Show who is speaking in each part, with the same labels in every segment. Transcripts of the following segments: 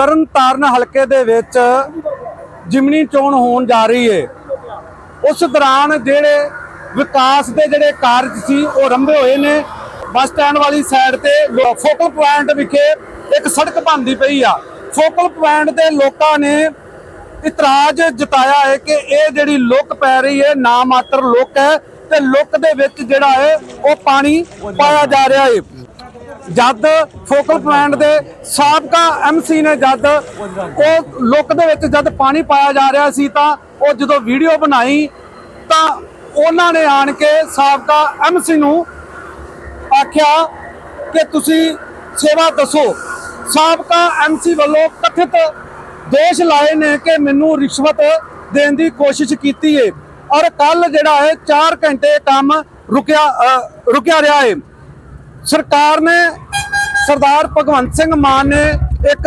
Speaker 1: ਤਰਨਤਾਰਨ ਹਲਕੇ ਦੇ ਵਿੱਚ ਜਿਮਨੀ ਚੋਣ ਹੋਣ ਜਾ ਰਹੀ ਹੈ ਉਸ ਦੌਰਾਨ ਜਿਹੜੇ ਵਿਕਾਸ ਦੇ ਜਿਹੜੇ ਕਾਰਜ ਸੀ, ਉਹ ਰੰਭੇ ਹੋਏ ਨੇ। ਬੱਸ ਸਟੈਂਡ ਵਾਲੀ ਸਾਈਡ ਤੇ ਫੋਕਲ ਪੁਆਇੰਟ ਵਿਖੇ ਇੱਕ ਸੜਕ ਬਣਦੀ ਪਈ ਆ। ਫੋਕਲ ਪੁਆਇੰਟ ਦੇ ਲੋਕਾਂ ਨੇ ਇਤਰਾਜ਼ ਜਤਾਇਆ ਹੈ ਕਿ ਇਹ ਜਿਹੜੀ ਲੁੱਕ ਪੈ ਰਹੀ ਹੈ ਨਾ ਮਾਤਰ ਲੁੱਕ ਹੈ ਤੇ ਲੁੱਕ ਦੇ ਵਿੱਚ ਜਿਹੜਾ ਹੈ, ਉਹ ਪਾਣੀ ਪਾਇਆ ਜਾ ਰਿਹਾ ਹੈ ਜਦ ਫੋਕਲ ਪੁਆਇੰਟ ਦੇ ਸਾਬਕਾ ਐਮਸੀ ਨੇ ਜਦ ਉਹ ਲੁੱਕ ਦੇ ਵਿੱਚ ਜਦ ਪਾਣੀ ਪਾਇਆ ਜਾ ਰਿਹਾ ਸੀ ਤਾਂ ਉਹ ਜਦੋਂ ਵੀਡੀਓ ਬਣਾਈ ਤਾਂ ਉਹਨਾਂ ਨੇ ਆਣ ਕੇ ਸਾਬਕਾ ਐਮਸੀ ਨੂੰ ਆਖਿਆ ਕਿ ਤੁਸੀਂ ਸੇਵਾ ਦੱਸੋ। ਸਾਬਕਾ ਐਮਸੀ ਵੱਲੋਂ ਕਥਿਤ ਦੋਸ਼ ਲਾਏ ਨੇ ਕਿ ਮੈਨੂੰ ਰਿਸ਼ਵਤ ਦੇਣ ਦੀ ਕੋਸ਼ਿਸ਼ ਕੀਤੀ ਏ। ਔਰ ਕੱਲ ਜਿਹੜਾ ਹੈ 4 ਘੰਟੇ ਕੰਮ ਰੁਕਿਆ ਰੁਕਿਆ ਰਿਹਾ ਹੈ ਸਰਕਾਰ ਨੇ ਸਰਦਾਰ ਭਗਵੰਤ ਸਿੰਘ ਮਾਨ ਨੇ ਇੱਕ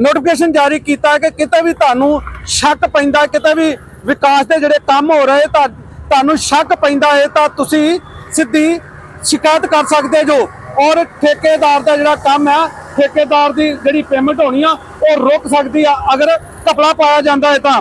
Speaker 1: ਨੋਟੀਫਿਕੇਸ਼ਨ ਜਾਰੀ ਕੀਤਾ ਕਿ ਕਿਤੇ ਵੀ ਤੁਹਾਨੂੰ ਸ਼ੱਕ ਪੈਂਦਾ, ਕਿਤੇ ਵੀ ਵਿਕਾਸ ਦੇ ਜਿਹੜੇ ਕੰਮ ਹੋ ਰਹੇ ਤਾਂ ਤੁਹਾਨੂੰ ਸ਼ੱਕ ਪੈਂਦਾ ਹੈ ਤਾਂ ਤੁਸੀਂ ਸਿੱਧੀ ਸ਼ਿਕਾਇਤ ਕਰ ਸਕਦੇ ਜੋ। ਔਰ ਠੇਕੇਦਾਰ ਦਾ ਜਿਹੜਾ ਕੰਮ ਹੈ ਠੇਕੇਦਾਰ ਦੀ ਜਿਹੜੀ ਪੇਮੈਂਟ ਹੋਣੀ ਆ, ਉਹ ਰੁਕ ਸਕਦੀ ਆ। ਅਗਰ ਕਪੜਾ ਪਾਇਆ ਜਾਂਦਾ ਹੈ ਤਾਂ।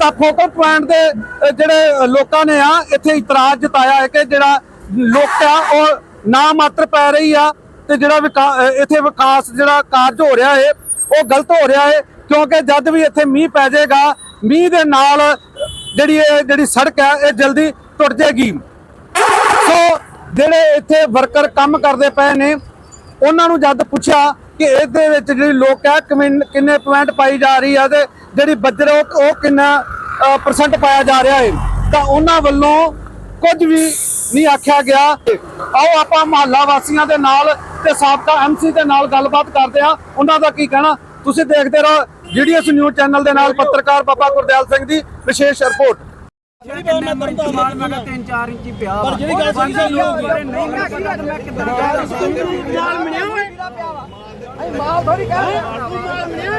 Speaker 1: ਤਾਂ ਫੋਕਲ ਪੁਆਇੰਟ ਦੇ ਜਿਹੜੇ ਲੋਕਾਂ ਨੇ ਆ, ਇੱਥੇ ਇਤਰਾਜ਼ ਜਤਾਇਆ ਹੈ ਕਿ ਜਿਹੜਾ ਲੋਕ ਆ, ਉਹ ਨਾ ਮਾਤਰ ਪੈ ਰਹੀ ਆ ਤੇ ਜਿਹੜਾ ਵਿਕਾ- ਇੱਥੇ ਵਿਕਾਸ ਜਿਹੜਾ ਕਾਰਜ ਹੋ ਰਿਹਾ ਹੈ ਉਹ ਗਲਤ ਹੋ ਰਿਹਾ ਹੈ ਕਿਉਂਕਿ ਜਦ ਵੀ ਇੱਥੇ ਮੀਂਹ ਪੈ ਜਾਏਗਾ, ਮੀਂਹ ਦੇ ਨਾਲ ਜਿਹੜੀ ਇਹ, ਜਿਹੜੀ ਸੜਕ ਹੈ ਇਹ ਜਲਦੀ ਟੁੱਟ ਜਾਏਗੀ। ਸੋ ਜਿਹੜੇ ਇੱਥੇ ਵਰਕਰ ਕੰਮ ਕਰਦੇ ਪਏ ਨੇ, ਉਹਨਾਂ ਨੂੰ ਜਦ ਪੁੱਛਿਆ ਕਿ ਇਹਦੇ ਵਿੱਚ ਜਿਹੜੀ ਲੋਕ ਹੈ ਕਿੰਨੇ ਪੁਆਇੰਟ ਪਾਈ ਜਾ ਰਹੀ ਆ ਤੇ ਜਿਹੜੀ ਬੱਜਰ ਉਹ ਉਹ ਕਿੰਨਾ ਪਰਸੈਂਟ ਪਾਇਆ ਜਾ ਰਿਹਾ ਹੈ ਤਾਂ ਉਹਨਾਂ ਵੱਲੋਂ ਕੁਝ ਵੀ ਨਹੀਂ ਆਖਿਆ ਗਿਆ। ਆਓ ਆਪਾਂ ਮਹੱਲਾ ਵਾਸੀਆਂ ਦੇ ਨਾਲ ਤੇ ਸਾਬਕਾ ਐਮਸੀ ਦੇ ਨਾਲ ਗੱਲਬਾਤ ਕਰਦੇ ਆ ਉਹਨਾਂ ਦਾ ਕੀ ਕਹਿਣਾ? ਤੁਸੀਂ ਦੇਖਦੇ ਰਹੋ ਜੀਡੀਐਸ ਨਿਊਜ਼ ਚੈਨਲ ਦੇ ਨਾਲ ਪੱਤਰਕਾਰ ਬਾਬਾ ਗੁਰਦਿਆਲ ਸਿੰਘ ਦੀ ਵਿਸ਼ੇਸ਼ ਰਿਪੋਰਟ।
Speaker 2: ਜਿਹੜੀ ਗੱਲ ਮੈਂ ਕਰਦਾ ਹਾਂ। ਮੈਂ 3-4 ਇੰਚੀ ਪਿਆ ਪਰ ਜਿਹੜੀ ਗੱਲ ਸਹੀ ਸਹੀ ਹੋਊਗੀ। ਨਹੀਂ ਮੈਨੂੰ ਪਤਾ ਤਾਂ ਮੈਂ ਕਿੱਦਾਂ ਜਾਲ ਮਿਲਿਆ ਓਏ ਅਸੀਂ ਮਾਲ ਥੋੜੀ ਕਹਿੰਦੇ ਮਾਲ ਮਿਲਿਆ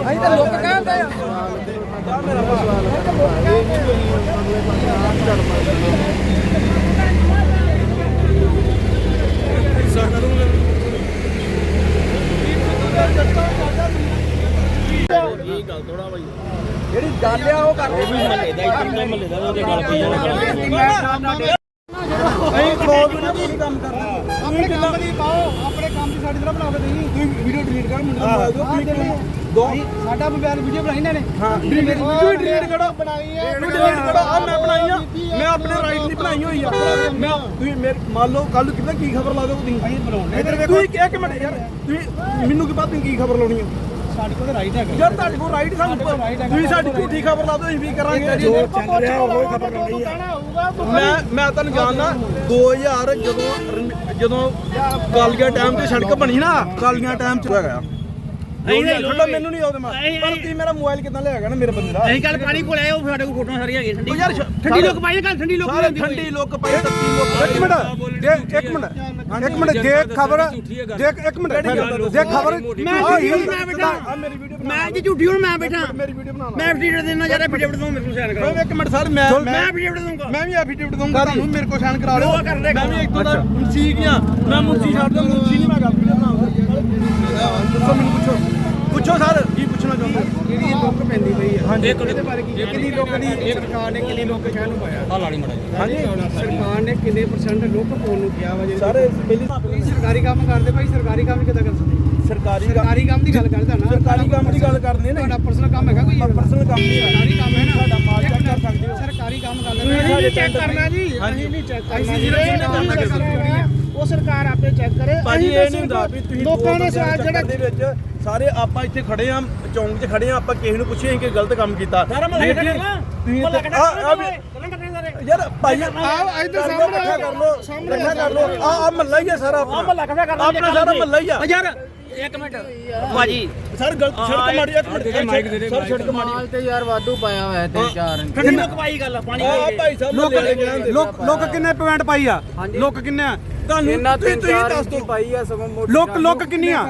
Speaker 2: ਅਸੀਂ ਤਾਂ ਲੋਕ ਕਹਿੰਦੇ ਆ। ਜਾ ਮੇਰਾ ਜਿਹੜੀ ਗੱਲ ਆ ਉਹ ਕਰ ਉਹ ਵੀ ਮਹੱਲੇ ਦਾ ਇੱਥੇ ਮਹੱਲੇ ਦਾ ਉਹਦੇ ਗੱਲ ਪਈ ਜਾਣਾ। ਅਸੀਂ ਖੋਲ ਵੀ ਨਾ ਪੂਰੀ ਕੰਮ ਕਰਨਾ। ਆਪਣੇ ਕੰਮ ਦੀ ਪਾਓ ਆਪਣੇ ਕੰਮ ਦੀ ਸਾਡੀ ਤਰ੍ਹਾਂ ਬਣਾਓਗੇ ਤੁਸੀਂ। ਤੁਸੀਂ ਵੀਡੀਓ ਡਿਲੀਟ ਕਰ ਮੁੰਡਾ ਮੋਬਾਈਲ ਦਿਓ ਕੀ ਕਰਨਾ ਦੋ। ਸਾਡਾ ਮੋਬਾਈਲ ਵੀਡੀਓ ਬਣਾਈ ਇਹਨਾਂ ਨੇ। ਹਾਂ ਮੇਰੀ ਵੀਡੀਓ ਡਿਲੀਟ ਕਰੋ। ਬਣਾਈ ਹੈ ਡਿਲੀਟ ਕਰੋ। ਆ ਮੈਂ ਬਣਾਈ ਆ। ਮੈਂ ਆਪਣੇ ਰਾਈਟ ਦੀ ਬਣਾਈ ਹੋਈ ਆ। ਮੈਂ ਤੁਸੀਂ ਮੇਰੇ ਮੰਨ ਲਓ ਕੱਲ ਕਿੰਨਾ ਕੀ ਖਬਰ ਲਾ ਦੋ ਤੁਸੀਂ? ਅਸੀਂ ਬਣਾਉਣੇ ਇੱਧਰ ਵੇਖੋ। ਤੁਸੀਂ ਇੱਕ ਮਿੰਟ ਯਾਰ ਤੁਸੀਂ ਮੈਨੂੰ ਕੀ ਪਤਾ ਤੁਸੀਂ ਕੀ ਖਬਰ ਲਾਉਣੀ ਆ? ਸਾਡੇ ਕੋਲ ਰਾਈਟ ਹੈਗਾ। ਯਾਰ ਤੁਹਾਡੇ ਕੋਲ ਰਾਈਟ ਸਾਨੂੰ ਤੁਸੀਂ ਸਾਡੀ ਝੂਠੀ ਖਬਰ ਲਾ ਦਿਓ ਅਸੀਂ ਵੀ ਕਰਾਂਗੇ। ਜੋ ਚੱਲ ਰਿਹਾ ਉਹ ਖਬਰ ਲਾਉਣੀ ਆ ਮੈਂ ਮੈਂ ਤੁਹਾਨੂੰ ਜਾਣਦਾ 2000 ਜਦੋਂ ਜਦੋਂ ਕਾਲੀਆ ਟਾਈਮ ਤੇ ਸੜਕ ਬਣੀ ਨਾ ਕਾਲੀਆ ਟਾਈਮ ਚ ਹੈਗਾ ਨਹੀਂ ਛੱਡੋ ਮੈਨੂੰ ਨਹੀਂ ਆਉਦੇ ਮਾਰ ਪਰ ਤੁਸੀਂ ਮੇਰਾ ਮੋਬਾਈਲ ਕਿੱਦਾਂ ਲੈ ਗਿਆ ਨਾ ਮੇਰੇ ਬੰਦੇ ਦਾ?
Speaker 3: ਅਸੀਂ ਕੱਲ ਪਾਣੀ ਕੋਲ ਆਏ ਉਹ ਸਾਡੇ ਕੋਲ ਫੋਟੋਆਂ ਸਾਰੀਆਂ ਹੈਗੀਆਂ ਠੰਡੀ
Speaker 2: ਯਾਰ
Speaker 3: ਠੰਡੀ ਲੋਕ ਪਾਈ ਕੱਲ ਠੰਡੀ ਲੋਕ
Speaker 2: ਸਾਰੇ ਠੰਡੀ ਲੋਕ ਪਏ ਤੱਤੀ ਲੋਕ
Speaker 4: ਇੱਕ ਮਿੰਟ ਜੇ ਇੱਕ ਮਿੰਟ ਇੱਕ ਮਿੰਟ ਜੇ ਖਬਰ ਜੇ ਇੱਕ ਮਿੰਟ ਜੇ ਖਬਰ।
Speaker 3: ਮੈਂ ਮੈਂ ਬੈਠਾ
Speaker 2: ਆ ਮੇਰੀ ਵੀਡੀਓ
Speaker 3: ਮੈਂ ਜੀ ਝੂਠੀ ਹੁਣ ਮੈਂ ਬੈਠਾ
Speaker 2: ਮੇਰੀ ਵੀਡੀਓ ਬਣਾ ਲਾ
Speaker 3: ਮੈਂ ਵੀਡੀਓ ਦੇਣਾ ਜ਼ਿਆਦਾ ਵੀਡੀਓ ਦਊਂ ਮੇਰੇ ਕੋਲ ਸਾਈਨ ਕਰੋ
Speaker 2: ਇੱਕ ਮਿੰਟ ਸਰ ਮੈਂ
Speaker 3: ਮੈਂ ਵੀਡੀਓ ਦਊਂਗਾ
Speaker 2: ਮੈਂ ਵੀ ਐਫੀਡੇਵਿਟ ਦਊਂਗਾ ਤੁਹਾਨੂੰ ਮੇਰੇ ਕੋਲ ਸਾਈਨ ਕਰਾ ਲਿਓ ਮੈਂ ਵੀ ਇੱਕ ਤੋਂ ਦਾ ਮੁੰਸੀ ਗਿਆ ਮੈਂ ਮੁੰਸੀ ਛੱਡ ਦਿਆਂ ਮੁੰਸੀ ਨਹੀਂ ਮੈਂ ਗੱਲ ਦੱਸੋ ਮੈਨੂੰ ਪੁੱਛੋ। ਪੁੱਛੋ ਸਰ ਕੀ ਪੁੱਛਣਾ ਚਾਹੁੰਦੇ
Speaker 4: ਜਿਹੜੀ ਇਹ ਲੁੱਕ ਪੈਂਦੀ ਪਈ ਆ? ਹਾਂਜੀ। ਇਹਦੇ ਬਾਰੇ ਕੀ ਕਿੰਨੀ ਲੁੱਕ ਦੀ ਸਰਕਾਰ ਨੇ ਕਿੰਨੀ ਲੁੱਕ ਸ਼ਹਿਰ ਨੂੰ ਪਾਇਆ?
Speaker 3: ਆ ਲਾੜੀ ਮੜਾ
Speaker 4: ਹਾਂਜੀ। ਸਰਕਾਰ ਨੇ ਕਿੰਨੇ ਪਰਸੈਂਟ ਲੁੱਕ ਪਾਉਣ ਨੂੰ ਕਿਹਾ ਵਾ
Speaker 2: ਸਾਰੇ ਪਹਿਲੀ
Speaker 4: ਤੁਸੀਂ ਸਰਕਾਰੀ ਕੰਮ ਕਰਦੇ ਭਾਈ ਸਰਕਾਰੀ ਕੰਮ ਕਿੱਦਾਂ ਕਰ ਸਕਦੇ?
Speaker 2: ਸਰਕਾਰੀ
Speaker 4: ਸਰਕਾਰੀ ਕੰਮ ਦੀ ਗੱਲ ਕਰਦਾ ਨਾ।
Speaker 2: ਸਰਕਾਰੀ ਕੰਮ ਦੀ ਗੱਲ ਕਰਦੇ ਨੇ।
Speaker 4: ਤੁਹਾਡਾ ਪਰਸਨਲ ਕੰਮ ਹੈਗਾ ਕੋਈ
Speaker 2: ਪਰਸਨਲ ਕੰਮ ਨਹੀਂ ਹੈ।
Speaker 4: ਸਰਕਾਰੀ ਕੰਮ ਹੈ ਨਾ।
Speaker 2: ਸਾਡਾ ਮਾਲ ਚੈੱਕ ਕਰ ਸਕਦੇ ਹੋ।
Speaker 4: ਸਰਕਾਰੀ ਕੰਮ ਕਰਦੇ
Speaker 2: ਤੁਸੀਂ
Speaker 4: ਨਹੀਂ
Speaker 2: ਚੈੱਕ ਕਰਨਾ
Speaker 4: ਜੀ। ਅਸੀਂ ਨਹੀਂ ਚੈੱਕ ਕਰਨਾ
Speaker 2: ਅਸੀਂ
Speaker 4: ਸਰਕਾਰ ਆਪੇ ਚੈੱਕ ਕਰੇ।
Speaker 2: ਭਾਜੀ ਇਹ ਨਹੀਂ ਹੁੰਦਾ ਵੀ ਤੁਸੀਂ
Speaker 4: ਲੋਕਾਂ ਨੇ ਸਵਾਲ
Speaker 2: ਜਿਹੜਾ ਦੇ ਵਿੱਚ ਸਾਰੇ ਆਪਾਂ ਇੱਥੇ ਖੜੇ ਆ ਚੌਂਕ 'ਚ ਖੜੇ ਆ ਆਪਾਂ ਕਿਸੇ ਨੂੰ ਪੁੱਛੇ ਕਿ ਗਲਤ ਕੰਮ ਕੀਤਾ। ਤੁਸੀਂ ਆ- ਯਾਰ ਭਾਈ
Speaker 4: ਇੱਧਰ ਸਾਹਮਣੇ
Speaker 2: ਕਰ
Speaker 4: ਸਾਹਮਣੇ
Speaker 2: ਕਰ ਆ ਆ ਹੀ ਆ ਸਾਰਾ
Speaker 3: ਆ
Speaker 2: ਆਪਣਾ ਸਾਰਾ ਹੀ ਆ
Speaker 3: ਯਾਰ ਇੱਕ ਮਿੰਟ। ਭਾਜੀ
Speaker 2: ਸਰ ਗਲਤ ਸੜਕ ਮਾੜੀ ਇੱਕ ਮਿੰਟ ਸਰ ਸੜਕ
Speaker 5: ਮਾਲ ਤੇ ਯਾਰ ਵਾਧੂ ਪਾਇਆ ਹੋਇਆ ਤਿੰਨ ਚਾਰ
Speaker 3: ਠੰਡੀ ਲੋਕ ਪਾਈ ਗੱਲ ਪਾਣੀ
Speaker 2: ਆ ਭਾਈ ਸਾਹਿਬ
Speaker 4: ਲੋਕ ਲੋਕ ਲੋਕ ਕਿੰਨੇ ਪੁਆਇੰਟ ਪਾਈ ਆ? ਲੋਕ ਕਿੰਨੇ ਆ?
Speaker 2: ਤੁਹਾਨੂੰ
Speaker 5: ਇਹਨਾਂ
Speaker 2: ਤੁਸੀਂ ਦੱਸ
Speaker 5: ਇੰਚੀ
Speaker 2: ਦਿਓ।
Speaker 5: ਪਾਈ ਆ ਸਗੋਂ ਮੋਟੀ
Speaker 4: ਲੋਕ ਲੋਕ ਕਿੰਨੀ ਆ?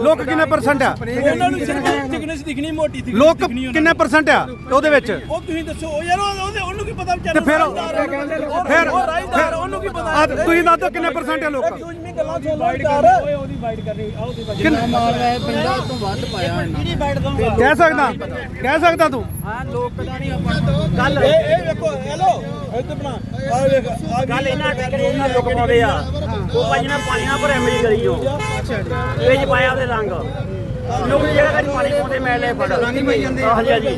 Speaker 4: ਲੋਕ ਕਿੰਨੇ ਪਰਸੈਂਟ ਆ?
Speaker 2: ਉਹਨਾਂ ਨੂੰ ਸਿਰਫ ਥਿਕਨੈਸ ਦਿਖਣੀ ਮੋਟੀ thickness
Speaker 4: ਲੋਕ
Speaker 2: ਦਿਖਣੀ ਉਹਨਾਂ
Speaker 4: ਕਿੰਨੇ ਪਰਸੈਂਟ ਆ ਉਹਦੇ ਵਿੱਚ।
Speaker 2: ਉਹ ਤੁਸੀਂ ਦੱਸੋ ਉਹ ਯਾਰ ਉਹ- ਉਹਦੇ- ਉਹਨੂੰ ਕੀ ਪਤਾ ਵਿਚਾਰਾ
Speaker 4: ਤੇ ਫਿਰ-
Speaker 2: ਆ। ਆ, ਉਹਨੂੰ ਕੀ ਪਤਾ
Speaker 4: ਆ ਤੁਸੀਂ ਦੱਸ ਦਿਓ ਕਿੰਨੇ ਪਰਸੈਂਟ ਆ ਲੋਕ?
Speaker 2: Excuse me, ਗੱਲਾਂ ਸੁਣ ਲਓ ਯਾਰ
Speaker 5: ਜਿੰਨਾ ਮਾਲ ਵੈ ਪਿੰਡਾਂ ਤੋਂ ਵੱਧ ਪਾਇਆ ਇਹਨਾਂ
Speaker 1: ਕਹਿ ਸਕਦਾ ਕਹਿ ਸਕਦਾ ਤੂੰ।
Speaker 5: ਹਾਂ ਲੋਕ ਪਤਾ ਨਹੀਂ ਆਪਾਂ
Speaker 2: ਗੱਲ ਇਹ ਇਹ ਵੇਖੋ ਹੈਲੋ ਇੱਥੇ ਬਣਾ। ਆ ਵੇਖ ਆ
Speaker 3: ਗੱਲ ਇਹਨਾਂ ਟੱਕਰੇ ਇਹਨਾਂ ਲੋਕ ਪਾਉਂਦੇ ਆ। ਉਹ ਭਾਜੀ ਨੇ ਪਾਣੀ ਨਾਲ ਭਰੇ ਮੇਰੀ ਗਲੀ ਚੋਂ। ਇਹ ਚ ਪਾਇਆ ਉਹਦੇ ਰੰਗ। ਲੋਕ ਜਿਹੜਾ ਕਦੀ ਪਾਣੀ ਪਾਉਂਦੇ ਮੈਂ ਲੈ ਫੜ। ਰੰਗ ਪਈ ਜਾਂਦੇ। ਹਾਂਜੀ ਹਾਂਜੀ।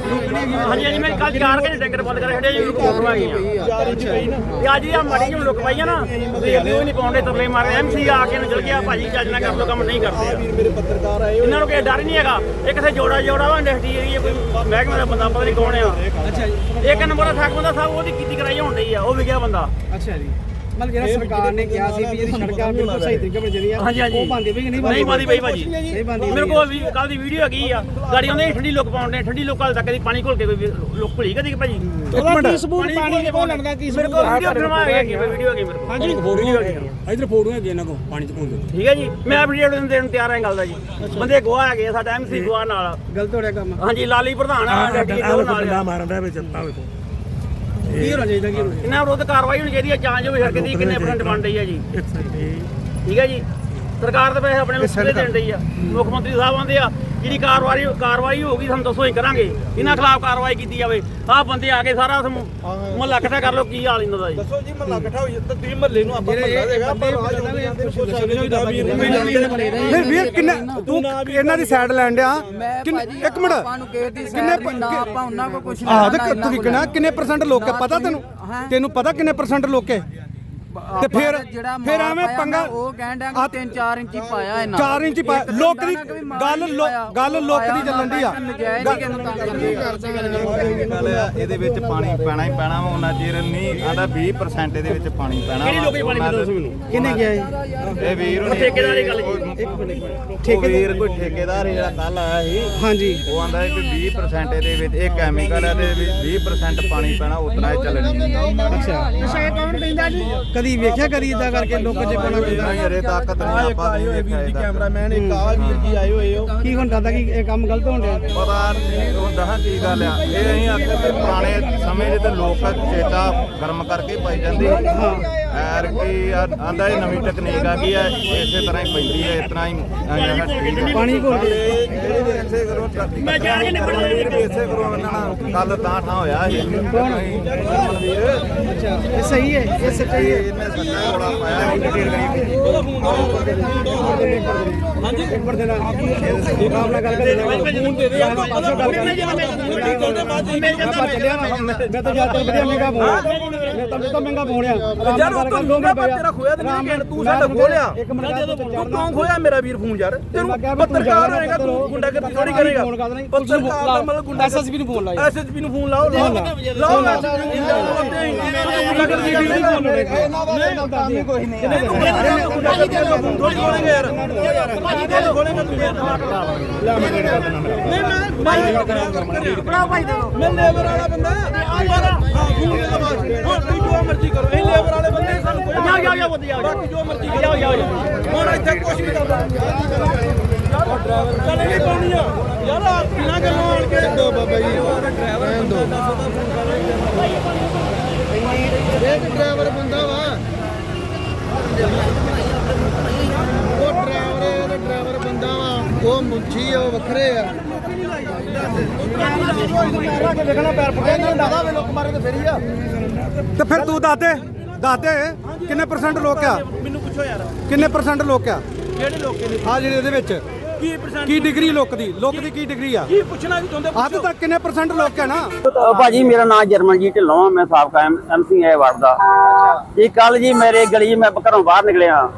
Speaker 3: ਹਾਂਜੀ ਹਾਂਜੀ ਮੈਂ ਕੱਲ ਚਾਰ ਘੰਟੇ ਟੈਂਕਰ ਬੰਦ ਕਰੇ ਛੱਡਿਆ ਜੀ ਫੋਟੋ ਆ ਗਈਆਂ
Speaker 2: ਯਾਰ ਇੰਚ ਪਈ ਨਾ
Speaker 3: ਤੇ ਅੱਜ ਇਹ ਮਾੜੀ ਜਿਹੀ ਲੋਕ ਪਾਈਆਂ ਨਾ ਦੇਖਦੇ ਹੋਏ ਨਹੀਂ ਪਾਉਂਦੇ ਤਰਲੇ ਮਾਰਦੇ ਐਮਸੀ ਆ ਕੇ ਨਿਕਲ ਗਿਆ ਭਾਜੀ ਚੱਜ ਨਾਲ ਕਰ ਲੋ ਕੰਮ ਨਹੀਂ ਕਰਦੇ ਆ।
Speaker 2: ਵੀਰ ਮੇਰੇ ਪੱਤਰਕਾਰ ਆਏ
Speaker 3: ਇਹਨਾਂ ਨੂੰ ਕੋਈ ਡਰ ਨਹੀਂ ਹੈਗਾ। ਇਹ ਕਿਥੇ ਜੋੜਾ ਜੋੜਾ ਵਾ ਇੰਡਸਟਰੀ ਏਰੀਆ ਕੋਈ ਮਹਿਕਮੇ ਦਾ ਬੰਦਾ ਪਤਾ ਨਹੀਂ ਕੌਣ ਆ। ਅੱਛਾ ਜੀ। ਇੱਕ ਨੰਬਰ ਦਾ ਠੱਗ ਬੰਦਾ ਸਾਹਿਬ ਉਹਦੀ ਕੀਤੀ ਕਰਾਈ ਹੋਣ ਡਈ ਆ ਉਹ ਵਿਗਿਆ ਬੰਦਾ।
Speaker 4: ਅੱਛਾ ਜੀ। ਮਤਲਬ ਜਿਹੜਾ ਸਰਕਾਰ ਨੇ ਕਿਹਾ ਸੀ ਵੀ ਜਿਹੜੀ ਸੜਕਾਂ ਬਿਲਕੁਲ ਸਹੀ ਤਰੀਕੇ ਨਾਲ ਚੱਲੀਆਂ।
Speaker 3: ਹਾਂਜੀ ਹਾਂਜੀ।
Speaker 4: ਉਹ ਬੰਦੇ ਵੀ ਕਿ ਨਹੀਂ
Speaker 3: ਨਹੀਂ ਬੰਦੀ ਪਈ ਭਾਜੀ
Speaker 4: ਨਹੀਂ ਬੰਦੀ
Speaker 3: ਮੇਰੇ ਕੋਲ ਵੀ ਕੱਲ ਦੀ ਵੀਡੀਓ ਹੈਗੀ ਆ। ਗਾੜੀ ਆਉਂਦੇ ਠੰਡੀ ਲੋਕ ਪਾਉਂਦੇ ਠੰਡੀ ਲੋਕਾਂ ਤੱਕ ਕਦੀ ਪਾਣੀ ਘੋਲ ਕੇ ਕੋਈ ਲੋਕ ਭੁਲੀ ਕਦੀ ਭਾਜੀ?
Speaker 1: ਇੱਕ ਮਿੰਟ।
Speaker 4: ਸਬੂਤ ਪਾਣੀ ਦੇ ਕੋਲ ਲੜਦਾ ਕੀ
Speaker 3: ਮੇਰੇ ਕੋਲ ਵੀਡੀਓ ਬਣਵਾ ਹੈਗੀ ਆ ਵੀਡੀਓ ਹੈਗੀ ਮੇਰੇ ਕੋਲ। ਹਾਂਜੀ। ਵੀਡੀਓ ਹੈਗੀ ਆ।
Speaker 6: ਇਧਰ ਫੋਟੋ ਹੈਗੀ ਇਹਨਾਂ ਕੋ ਪਾਣੀ ਚ ਪਾਉਂਦੇ
Speaker 3: ਠੀਕ ਹੈ ਜੀ। ਮੈਂ ਵੀਡੀਓ ਦੇਣ ਦੇਣ ਨੂੰ ਤਿਆਰ ਹਾਂ ਗੱਲ ਦਾ ਜੀ। ਬੰਦੇ ਗਵਾਹ ਹੈਗੇ ਆ, ਸਾਡਾ ਐਮਸੀ ਗਵਾਹ ਨਾਲ।
Speaker 4: ਗਲਤ ਹੋ ਰਿਹਾ ਕੰਮ
Speaker 3: ਹਾਂਜੀ ਲਾਲੀ ਪ੍ਰਧਾਨ ਆ ਡੈਡੀ ਗਵਾਹ ਨਾਲ ਆ।
Speaker 6: ਮਾਰਨ ਦਾ ਵਿੱਚ ਆ ਵੇਖੋ।
Speaker 4: ਕੀ ਹੋਣਾ ਚਾਹੀਦਾ ਕੀ ਹੋਣਾ
Speaker 3: ਇਹਨਾਂ ਵਿਰੁੱਧ ਕਾਰਵਾਈ ਹੋਣੀ ਚਾਹੀਦੀ ਹੈ ਜਾਂਚ ਹੋਵੇ ਸੜਕ ਦੀ ਕਿੰਨੇ ਪਰਸੈਂਟ ਬਣ ਰਹੀ ਹੈ ਜੀ। ਠੀਕ ਹੈ ਜੀ? ਸਰਕਾਰ ਦੇ ਪੈਸੇ ਆਪਣੇ ਨੂੰ ਪੂਰੇ ਦੇਣ ਰਹੀ ਆ। ਮੁੱਖ ਮੰਤਰੀ ਸਾਹਿਬ ਆਂਦੇ ਆ। ਜਿਹੜੀ ਕਾਰਵਾਈ ਕਾਰਵਾਈ ਹੋਊਗੀ ਸਾਨੂੰ ਦੱਸੋ ਹੀ ਕਰਾਂਗੇ। ਇਹਨਾਂ ਖਿਲਾਫ ਕਾਰਵਾਈ ਕੀਤੀ ਜਾਵੇ। ਆਹ ਬੰਦੇ ਆ ਕੇ ਸਾਰਾ ਮੁਹੱਲਾ ਇਕੱਠਾ ਕਰ ਲਓ ਕੀ ਹਾਲ ਇਹਨਾਂ ਦਾ ਜੀ।
Speaker 2: ਦੱਸੋ ਜੀ ਮਹੱਲਾ ਇਕੱਠਾ ਹੋ ਜਾਂਦਾ ਤੁਸੀਂ ਮਹੱਲੇ ਨੂੰ ਆਪਾਂ ਮਹੱਲਾ ਦੇਗਾ ਆਪਾਂ ਰਾਜ
Speaker 1: ਨਹੀਂ ਵੀਰ ਕਿੰਨੇ ਤੂੰ ਇਹਨਾਂ ਦੀ ਸਾਈਡ ਲੈਣ ਡਿਆ? ਇੱਕ ਮਿੰਟ। ਕਿੰਨੇ
Speaker 5: ਆਪਾਂ ਉਹਨਾਂ ਕੋ ਕੁਝ
Speaker 1: ਆਹ ਤੇ ਤੂੰ ਕਿੰਨਾ ਕਿੰਨੇ ਪਰਸੈਂਟ ਲੋਕ ਹੈ ਪਤਾ ਤੈਨੂੰ? ਤੈਨੂੰ ਪਤਾ ਕਿੰਨੇ ਪਰਸੈਂਟ ਲੋਕ ਹੈ ਤੇ ਫਿਰ
Speaker 5: ਜਿਹੜਾ
Speaker 1: ਫਿਰ ਐਵੇਂ
Speaker 5: ਪਾਇਆ
Speaker 1: ਪੰਗਾ
Speaker 5: ਉਹ ਕਹਿਣ ਡਿਆ ਕਿ 3-4 ਇੰਚੀ ਪਾਇਆ ਇਹਨਾਂ
Speaker 1: 4 ਇੰਚ ਪਾ
Speaker 5: ਇੱਕ ਤਾਂ
Speaker 1: ਲੋਕ ਦੀ
Speaker 5: ਕਹਿੰਦਾ
Speaker 1: ਗੱਲ
Speaker 5: ਪਾਇਆ,
Speaker 1: ਗੱਲ
Speaker 5: ਉਹ
Speaker 1: ਲੋਕ
Speaker 5: ਪਾਇਆ
Speaker 1: ਦੀ ਚੱਲਣ ਦੀ ਆ।
Speaker 7: ਗੱਲ ਆ, ਇਹਦੇ ਵਿੱਚ ਪਾਣੀ ਪੈਣਾ ਹੀ ਪੈਣਾ ਵਾ ਉਹਨਾਂ ਚਿਰ ਨਹੀਂ ਆਂਦਾ 20% ਇਹਦੇ ਵਿੱਚ ਪਾਣੀ ਪੈਣਾ
Speaker 3: ਕਿਹੜੀ। ਲੋਕੀ ਪਾਣੀ
Speaker 7: ਉਹਨਾਂ
Speaker 3: ਦੱਸੋ
Speaker 7: ਦੇ-
Speaker 3: ਮੈਨੂੰ?
Speaker 4: ਕਿੰਨੇ ਗਿਆ
Speaker 7: ਇਹ ਵੀਰ ਹੁਣੀ-
Speaker 3: ਠੇਕੇਦਾਰ ਦੀ ਗੱਲ ਜੀ।
Speaker 7: ਉਹ ਵੀਰ ਕੋਈ ਠੇਕੇਦਾਰ ਜਿਹੜਾ ਕੱਲ ਆਇਆ ਸੀ
Speaker 4: ਹਾਂਜੀ।
Speaker 7: ਉਹ ਆਂਦਾ ਹੈ ਕਿ 20% ਇਹਦੇ ਵਿੱਚ ਇਹ ਕੈਮੀਕਲ ਹੈ ਤੇ 20% ਪਾਣੀ ਪੈਣਾ ਉਤਨਾ ਹੀ ਚੱਲਣੀ
Speaker 4: ਅੱਛਾ। ਨਸ਼ਾ ਕੌਣ ਕਹਿੰਦਾ ਜੀ? ਕਦੀ ਵੇਖਿਆ ਕਦੀ ਇਦਾਂ ਕਰਕੇ ਲੋਕ ਜੇ ਕੋਣਾ
Speaker 7: ਨਹੀਂ ਹਰੇ ਤਾਕਤ ਨਹੀਂ ਆਪਾਂ ਨਹੀਂ ਵੇਖਿਆ
Speaker 2: ਜੀ। ਕੈਮਰਾਮੈਨ ਇੱਕ ਆ ਵੀਰ ਜੀ ਆਏ ਹੋਏ ਹੋ।
Speaker 4: ਕੀ ਹੁਣ ਦਾਦਾ ਕੀ ਇਹ ਕੰਮ ਗਲਤ ਹੋਣ ਡਿਆ?
Speaker 7: ਪਤਾ ਨਹੀਂ ਉਹ ਦਹਾਂ ਕੀ ਗੱਲ ਆ। ਇਹ ਅਸੀਂ ਆਖਿਆ ਕਿ ਪੁਰਾਣੇ ਸਮੇਂ ਦੇ ਤੇ ਲੋਕ ਚੇਤਾ ਗਰਮ ਕਰਕੇ ਪਾਈ ਜਾਂਦੇ ਐਰ ਕੀ ਆਂਦਾ ਇਹ ਨਵੀਂ ਟੈਕਨੀਕ ਆ ਗਈ ਆ ਇਸੇ ਤਰ੍ਹਾਂ ਹੀ ਪੈਂਦੀ ਹੈ ਇਤਨਾ ਹੀ
Speaker 4: ਪਾਣੀ ਘੋਲ ਕੇ।
Speaker 7: ਇਸੇ ਕਰੋ ਮੈਂ ਜਾਣ ਕੇ ਨਿਬੜ ਇਸੇ ਕਰੋ ਉਹਨਾਂ ਕੱਲ ਤਾਂ ਠਾ ਹੋਇਆ ਸੀ ਕੌਣ?
Speaker 4: ਅੱਛਾ ਇਹ ਸਹੀ ਹੈ ਇਹ ਸੱਚਾਈ ਹੈ
Speaker 7: ਇਹਨੇ ਸੱਚਾ ਕੋਲਾ ਪਾਇਆ। ਸੀ
Speaker 4: ਹਾਂਜੀ। ਇੱਕ ਮਿੰਟ ਦੇਣਾ। ਇਹ ਕੰਮ ਨਾਲ ਗੱਲ ਕਰ। ਫੋਨ ਦੇ ਦੇ ਆਪਾਂ। ਪਾਸੋਂ ਗੱਲ ਕਰ। ਆਪਾਂ ਮੈਂ ਤਾਂ ਯਾਰ ਤੈਨੂੰ ਵਧੀਆ ਮਹਿੰਗਾ ਫੋਨ ਤਾਂ ਮਹਿੰਗਾ ਫੋਨ ਆ ਆਰਾਮ
Speaker 2: ਯਾਰ
Speaker 4: ਨਾਲ
Speaker 2: ਉਹ
Speaker 4: ਗੱਲ ਕਰ
Speaker 2: ਤੂੰ
Speaker 4: ਲੂੰਗਾ।
Speaker 2: ਮੈਂ ਤੇਰਾ ਖੋਇਆ ਤੇ ਨਹੀਂ ਕਹਿਣ ਤੂੰ ਸਾਡਾ ਖੋਲਿਆ
Speaker 4: ਇੱਕ ਮਿੰਟ ਗੱਲ ਤੇ
Speaker 2: ਤੂੰ
Speaker 4: ਚੜ੍ਹਨਾ।
Speaker 2: ਕਿਉਂ ਖੋਇਆ ਮੇਰਾ ਵੀਰ ਫੋਨ ਯਾਰ ਤੈਨੂੰ
Speaker 4: ਮੈਂ ਕਿਹਾ ਵੀ ਤੂੰ
Speaker 2: ਪੱਤਰਕਾਰ
Speaker 4: ਜਾਣਾ
Speaker 2: ਹੋਏਗਾ ਤੂੰ ਗੁੰਡਾਗਰਦੀ ਥੋੜੀ ਕਰੇਗਾ
Speaker 4: ਫੋਨ ਕਰ ਦੇਣਾ
Speaker 2: ਪੱਤਰਕਾਰ ਦਾ ਮਤਲਬ ਗੁੰਡਾ
Speaker 4: ਐਸਐਸਪੀ ਨੂੰ ਫੋਨ ਲਾਇਆ
Speaker 2: ਐਸਐਸਪੀ ਨੂੰ ਫੋਨ ਲਾਓ ਲਾਓ ਲਾਓ ਗੁੰਡਾਗਰਦੀ ਦੀ ਨਹੀਂ ਫੋਨ
Speaker 4: ਨਹੀਂ ਕੋਈ ਨਹੀਂ
Speaker 2: ਗੁੰਡਾਗਰਦੀ ਦਾ ਫੋਨ ਥੋੜੀ ਖੋਲੇਗਾ ਯਾਰ ਭਾਜੀ ਦੇ ਖੋਲੇਗਾ ਤੂੰ ਯਾਰ ਨਹੀਂ ਮੈਂ ਭਾਈ ਬੜਾ ਭਾਈ ਦੇ ਮੈਂ ਲੇਬਰ ਵਾਲਾ ਬੰਦਾ ਹਾਂ ਫੋਨ ਦੇ ਬਾਅਦ ਹੁਣ ਤੁਸੀਂ ਜੋ ਮਰਜ਼ੀ ਕਰੋ ਇਹ ਲੇਬਰ ਵਾਲੇ ਬੰਦੇ ਸਾਨੂੰ ਕੋਈ
Speaker 3: ਜਾਓ ਜਾਓ ਜਾਓ ਵਧੀਆ
Speaker 2: ਬਾਕੀ ਜੋ ਮਰਜ਼ੀ ਕਰੋ।
Speaker 3: ਜਾਓ ਜਾਓ ਜਾਓ
Speaker 2: ਹੁਣ ਇੱਥੇ ਕੁਝ ਵੀ ਕਰਦਾ ਯਾਰ ਡਰਾਈਵਰ ਚੱਲ ਨਹੀਂ ਪਾਉਣੀ ਆ। ਯਾਰ ਆ ਬਿਨਾਂ ਗੱਲੋਂ ਆਣ ਕੇ ਦੋ ਬਾਬਾ ਜੀ। ਡਰਾਈਵਰ ਦੋ।
Speaker 4: ਇੱਕ ਡਰਾਈਵਰ ਬੰਦਾ ਵਾ। ਉਹ ਡਰਾਈਵਰ ਇਹ ਡਰਾਈਵਰ ਬੰਦਾ ਵਾ। ਉਹ ਮੁੱਛੀ ਆ ਉਹ ਵੱਖਰੇ ਆ।
Speaker 2: ਤੇ ਫੇਰੀ ਆ
Speaker 1: ਤੇ ਫਿਰ ਤੂੰ ਦੱਸ ਦੇ ਦੱਸ ਦੇ ਕਿੰਨੇ ਪਰਸੈਂਟ ਲੋਕ ਆ?
Speaker 2: ਪੁੱਛੋ ਯਾਰ।
Speaker 1: ਕਿੰਨੇ ਪਰਸੈਂਟ ਲੋਕ ਆ?
Speaker 2: ਕਿਹੜੇ ਲੋਕੇ ਨੇ?
Speaker 1: ਆ ਜਿਹੜੇ ਇਹਦੇ ਵਿੱਚ
Speaker 2: ਕੀ ਪਰਸੈਂਟ
Speaker 1: ਕੀ ਡਿਗਰੀ ਲੋਕ ਦੀ? ਲੋਕ ਦੀ ਕੀ ਡਿਗਰੀ ਆ?
Speaker 2: ਕੀ ਪੁੱਛਣਾ ਕੀ ਚਾਹੁੰਦੇ
Speaker 1: ਹੱਦ ਤੱਕ ਕਿੰਨੇ ਪਰਸੈਂਟ ਲੋਕ ਆ ਨਾ?
Speaker 3: ਅ, ਭਾਜੀ ਮੇਰਾ ਨਾਮ ਜਰਮਨਜੀਤ ਢਿੱਲੋਂ ਆ ਮੈਂ ਸਾਬਕਾ ਐਮਸੀ ਹੈ ਵਾਰਡ ਦਾ। ਇਹ ਕੱਲ ਜੀ ਮੇਰੇ ਗਲੀ 'ਚ ਮੈਂ ਘਰੋਂ ਬਾਹਰ ਨਿਕਲਿਆ।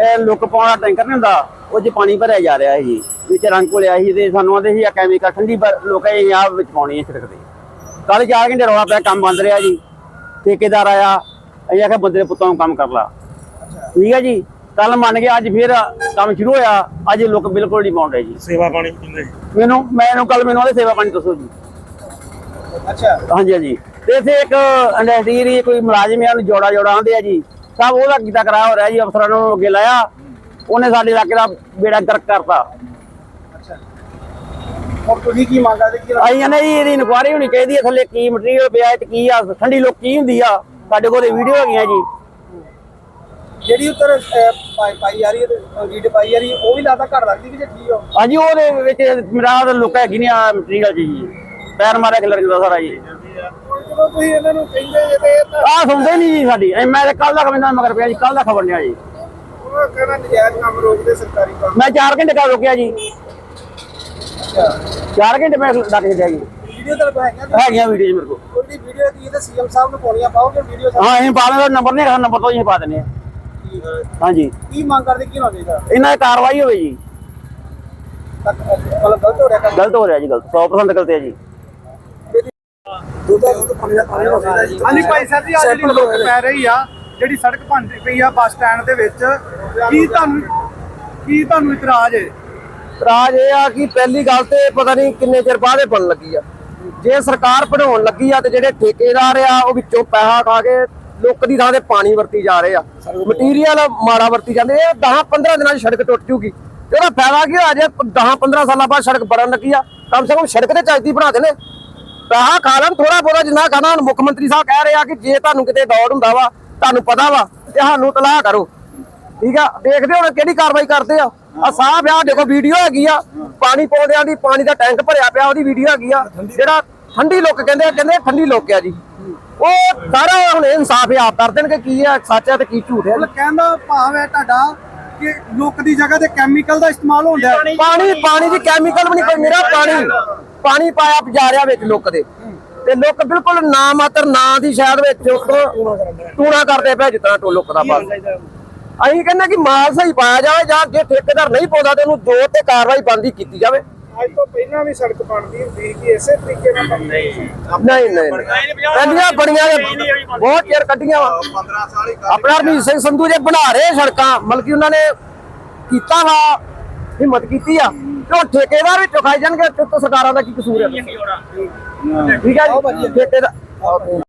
Speaker 3: ਇਹ ਲੁੱਕ ਪਾਉਣ ਟੈਂਕਰ ਨਹੀਂ ਹੁੰਦਾ ਉਹ 'ਚ ਪਾਣੀ ਭਰਿਆ ਜਾ ਰਿਹਾ ਸੀ। ਵਿੱਚ ਰੰਗ ਕੋਲਿਆ ਸੀ ਤੇ ਸਾਨੂੰ ਆਂਦੇ ਸੀ ਆ ਕੈਮੀਕਲ ਠੰਡੀ ਪਰ ਲੋਕਾਂ ਇਹ ਆਪ ਵਿੱਚ ਪਾਉਣੀ ਹੈ ਸੜਕ ਤੇ ਕੱਲ 4 ਘੰਟੇ ਰੌਲਾ ਪਿਆ ਕੰਮ ਬੰਦ ਰਿਹਾ ਜੀ। ਠੇਕੇਦਾਰ ਆਇਆ ਅਸੀਂ ਆਖਿਆ ਬੰਦੇ ਦੇ ਪੁੱਤਾਂ ਨੂੰ ਕੰਮ ਕਰ ਲਾ। ਠੀਕ ਹੈ ਜੀ। ਕੱਲ ਮੰਨ ਗਿਆ ਅੱਜ ਫਿਰ ਕੰਮ ਸ਼ੁਰੂ ਹੋਇਆ ਅੱਜ ਲੋਕ ਬਿਲਕੁਲ ਨਹੀਂ ਪਾਉਂਦੇ ਜੀ।
Speaker 6: ਸੇਵਾ ਪਾਣੀ ਪੀਂਦੇ
Speaker 3: ਮੈਨੂੰ ਮੈਨੂੰ ਕੱਲ ਮੈਨੂੰ ਉਹਦੇ ਸੇਵਾ ਪਾਣੀ ਦੱਸੋ ਜੀ।
Speaker 2: ਅੱਛਾ।
Speaker 3: ਹਾਂਜੀ ਹਾਂਜੀ। ਤੇ ਇੱਥੇ ਇੱਕ ਇੰਡਸਟਰੀ ਕੋਈ ਮੁਲਾਜ਼ਮ ਆ ਨੂੰ ਜੋੜਾ ਜੋੜਾ ਆਂਦੇ ਆ ਜੀ। ਸਭ ਉਹਦਾ ਕੀਤਾ ਕਰਾਇਆ ਹੋ ਰਿਹਾ ਜੀ ਅਫਸਰਾਂ ਨੂੰ ਅੱਗੇ ਲਾਇਆ। ਉਹਨੇ ਸਾਡੇ ਇਲਾਕੇ ਦਾ ਬੇੜਾ ਗਰਕ ਕਰਤਾ।
Speaker 2: ਹੁਣ ਤੁਸੀਂ ਕੀ ਮੰਗਦੇ ਕੀ
Speaker 3: ਆਈ ਜਾਂਦੇ ਜੀ ਇਹਦੀ ਇਨਕੁਆਰੀ ਹੋਣੀ ਚਾਹੀਦੀ ਹੈ। ਥੱਲੇ ਕੀ ਮਟੀਰੀਅਲ ਪਿਆ ਤੇ ਕੀ ਆ ਠੰਡੀ ਲੋਕ ਕੀ ਹੁੰਦੀ ਆ? ਸਾਡੇ ਕੋਲ ਵੀਡੀਓ ਹੈਗੀਆਂ ਜੀ।
Speaker 8: ਜਿਹੜੀ ਉੱਤਰ ਪਾਈ ਜਾ ਰਹੀ ਹੈ ਗੀਡ ਪਾਈ ਜਾ ਰਹੀ ਹੈ ਉਹ ਵੀ ਲੱਗਦਾ ਘੱਟ ਲੱਗਦੀ ਕਿ ਜੇ ਠੀਕ ਹੋ?
Speaker 3: ਹਾਂਜੀ ਉਹਦੇ ਵਿੱਚ ਮੇਰਾ ਤਾਂ ਲੁੱਕ ਹੈਗੀ ਨਹੀਂ ਆ ਮਟੀਰੀਅਲ ਜੀ। ਪੈਰ ਮਾਰਿਆ ਕਲਰ ਦਾ ਸਾਰਾ ਜੀ।
Speaker 8: ਜਦੋਂ ਤੁਸੀਂ ਇਹਨਾਂ ਨੂੰ ਕਹਿੰਦੇ ਜੇ ਤੇ ਇਹ ਤਾਂ
Speaker 3: ਆ ਸੁਣਦੇ ਨਹੀਂ ਜੀ ਸਾਡੀ। ਮੈਂ ਕੱਲ ਦਾ ਖਬਰ ਮਗਰ ਪਿਆ ਜੀ ਕੱਲ ਦਾ ਖਬਰ ਨਹੀਂ ਆ ਜੀ।
Speaker 8: ਉਹ ਕਹਿੰਦਾ ਨਜਾਇਜ਼ ਕੰਮ ਰੋਕਦੇ ਸਰਕਾਰੀ ਕੰਮ।
Speaker 3: ਮੈਂ 4 ਘੰਟੇ ਕਾ ਰੁਕਿਆ ਜੀ। 4 ਘੰਟੇ ਮੈਂ ਡੱਕ ਕੇ ਗਿਆ ਜੀ।
Speaker 8: ਵੀਡੀਓ ਤਾਂ ਲਗਾਈਆਂ
Speaker 3: ਹੈਗੀਆਂ ਵੀਡੀਓ ਮੇਰੇ ਕੋਲ।
Speaker 8: ਕੋਈ ਵੀਡੀਓ ਦੀ ਤਾਂ ਸੀਐਮ ਸਾਹਿਬ ਨੂੰ ਪਾਉਣੀਆਂ ਪਾਓਗੇ ਵੀਡੀਓ?
Speaker 3: ਹਾਂ ਅਸੀਂ ਪਾ ਲੈਣਾ ਨੰਬਰ ਨਹੀਂ ਹੈਗਾ ਨੰਬਰ ਤੋਂ ਹੀ ਪਾ ਦਿੰਦੇ ਆ ਹਾਂਜੀ।
Speaker 8: ਕੀ ਮੰਗ ਕਰਦੇ ਕੀ ਹੋਣਾ ਚਾਹੀਦਾ?
Speaker 3: ਇਹਨਾਂ ਦੀ ਕਾਰਵਾਈ ਹੋਵੇ ਜੀ।
Speaker 8: ਤੱਕ ਮਤਲਬ ਗਲਤ ਹੋ ਰਿਹਾ ਕੰਮ?
Speaker 3: ਗਲਤ ਹੋ ਰਿਹਾ ਜੀ ਗਲਤ। 100% ਗਲਤ ਹੈ ਜੀ।
Speaker 8: ਦੁੱਧ ਦੁੱਧ ਪਾਣੀ ਦਾ ਪਾਣੀ ਹੋ ਗਿਆ ਜੀ।
Speaker 1: ਹਾਂਜੀ ਭਾਈ ਸਾਹਿਬ ਜੀ ਆ ਜਿਹੜੀ ਲੁੱਕ ਪੈ ਰਹੀ ਆ ਜਿਹੜੀ ਸੜਕ ਬਣਦੀ ਪਈ ਆ ਬੱਸ ਸਟੈਂਡ ਦੇ ਵਿੱਚ ਕੀ ਤੁਹਾਨੂੰ ਕੀ ਤੁਹਾਨੂੰ ਇਤਰਾਜ਼ ਹੈ?
Speaker 9: ਰਾਜ ਇਹ ਆ ਕਿ ਪਹਿਲੀ ਗੱਲ ਤੇ ਪਤਾ ਨਹੀਂ ਕਿੰਨੇ ਚਿਰ ਬਾਅਦ ਇਹ ਬਣਨ ਲੱਗੀ ਆ। ਜੇ ਸਰਕਾਰ ਬਣਾਉਣ ਲੱਗੀ ਆ ਤੇ ਜਿਹੜੇ ਠੇਕੇਦਾਰ ਆ ਉਹ ਵਿੱਚੋਂ ਪੈਸਾ ਖਾ ਕੇ ਲੁੱਕ ਦੀ ਥਾਂ ਤੇ ਪਾਣੀ ਵਰਤੀ ਜਾ ਰਹੇ ਆ। ਮਟੀਰੀਅਲ ਮਾੜਾ ਵਰਤੀ ਜਾਂਦੇ ਇਹ 10 15 ਦਿਨਾਂ 'ਚ ਸੜਕ ਟੁੱਟ ਜੂਗੀ। ਤੇ ਉਹਦਾ ਫਾਇਦਾ ਕੀ ਹੋਇਆ? ਜੇ 10 15 ਸਾਲਾਂ ਬਾਅਦ ਸੜਕ ਬਣਨ ਲੱਗੀ ਆ। ਕਮ ਸੇ ਕਮ ਸੜਕ ਤੇ ਚੱਜਦੀ ਬਣਾ ਦੇਣੇ। ਪੈਸਾ ਖਾ ਲੈਣ ਥੋੜਾ ਬਹੁਤਾ ਜਿੰਨਾ ਖਾਣਾ ਹੁਣ ਮੁੱਖ ਮੰਤਰੀ ਸਾਹਿਬ ਕਹਿ ਰਹੇ ਆ ਕਿ ਜੇ ਤੁਹਾਨੂੰ ਕਿਤੇ ਦੌੜ ਹੁੰਦਾ ਵਾ ਤੁਹਾਨੂੰ ਪਤਾ ਵਾ ਤੇ ਸਾਨੂੰ ਤਲਾਹ ਕਰੋ। ਠੀਕ ਆ? ਦੇਖਦੇ ਹੁਣ ਕਿਹੜੀ ਕਾਰਵਾਈ ਕਰਦੇ ਆ। ਆ ਸਾਹਬ ਆ ਦੇਖੋ ਵੀਡੀਓ ਹੈਗੀ ਆ। ਪਾਣੀ ਪਾਉਂਦਿਆਂ ਦੀ ਪਾਣੀ ਦਾ ਟੈਂਕ ਭਰਿਆ ਪਿਆ ਉਹਦੀ ਵੀਡੀਓ ਹੈਗੀ ਆ। ਜਿਹੜਾ ਠੰਡੀ ਲੁੱਕ ਕਹਿੰਦੇ ਆ ਕਹਿੰਦੇ ਠੰਡੀ ਲੁੱਕ ਆ ਜੀ। ਉਹ ਸਾਰਾ ਹੁਣ ਇਨਸਾਫ ਆਪ ਕਰ ਦੇਣਗੇ ਕੀ ਆ ਸੱਚ ਹੈ ਤੇ ਕੀ ਝੂਠ ਹੈ।
Speaker 1: ਮਤਲਬ ਕਹਿੰਦਾ ਭਾਵ ਹੈ ਤੁਹਾਡਾ ਕਿ ਲੁੱਕ ਦੀ ਜਗ੍ਹਾ ਤੇ ਕੈਮੀਕਲ ਦਾ ਇਸਤੇਮਾਲ ਹੁੰਦਾ ਹੈ
Speaker 9: ਪਾਣੀ ਪਾਣੀ ਦੀ ਕੈਮੀਕਲ ਵੀ ਨਹੀਂ ਕੋਈ ਮੇਰਾ ਪਾਣੀ ਪਾਣੀ ਪਾਇਆ ਜਾ ਰਿਹਾ ਵਿੱਚ ਲੁੱਕ ਦੇ। ਤੇ ਲੁੱਕ ਬਿਲਕੁਲ ਨਾ ਮਾਤਰ ਨਾਂ ਦੀ ਸ਼ਾਇਦ ਵਿੱਚ ਉਹ ਟੂਣਾ ਕਰਦੇ ਪਿਆ ਜਿਤਨਾ ਟੋ ਲੁੱਕ ਦਾ ਬਸ ਅਸੀਂ ਕਹਿੰਦੇ ਕਿ ਮਾਲ ਸਹੀ ਪਾਇਆ ਜਾਵੇ ਜਾਂ ਜੇ ਠੇਕੇਦਾਰ ਨਹੀਂ ਪਾਉਂਦਾ ਤੇ ਉਹਨੂੰ ਦੋ ਤੇ ਕਾਰਵਾਈ ਬੰਦੀ ਕੀਤੀ ਜਾਵੇ।
Speaker 8: ਅੱਜ ਤੋਂ ਪਹਿਲਾਂ ਵੀ ਸੜਕ ਬਣਦੀ ਹੁੰਦੀ ਕਿ ਇਸੇ ਤਰੀਕੇ ਨਾਲ ਬਣਦੀ
Speaker 9: ਨਹੀਂ। ਨਹੀਂ ਕੰਡੀਆਂ ਬੜੀਆਂ ਨੇ। ਬਹੁਤ ਚਿਰ ਕੱਢੀਆਂ ਵਾ।
Speaker 7: 15 ਸਾਲ ਹੀ
Speaker 9: ਆਪਣਾ ਹਰਮੀਤ ਸਿੰਘ ਸੰਧੂ ਜੇ ਬਣਾ ਰਹੇ ਸੜਕਾਂ ਬਲਕਿ ਉਹਨਾਂ ਨੇ ਕੀਤਾ ਵਾ ਹਿੰਮਤ ਕੀਤੀ ਆ। ਤੇ ਉਹ ਠੇਕੇਦਾਰ ਵੀ ਚੁਕਾਈ ਜਾਣਗੇ ਤੇ ਸਰਕਾਰਾਂ ਦਾ ਕੀ ਕਸੂਰ ਹੈ ਠੀਕ ਹੈ ਜੀ। ਠੇਕੇਦਾਰ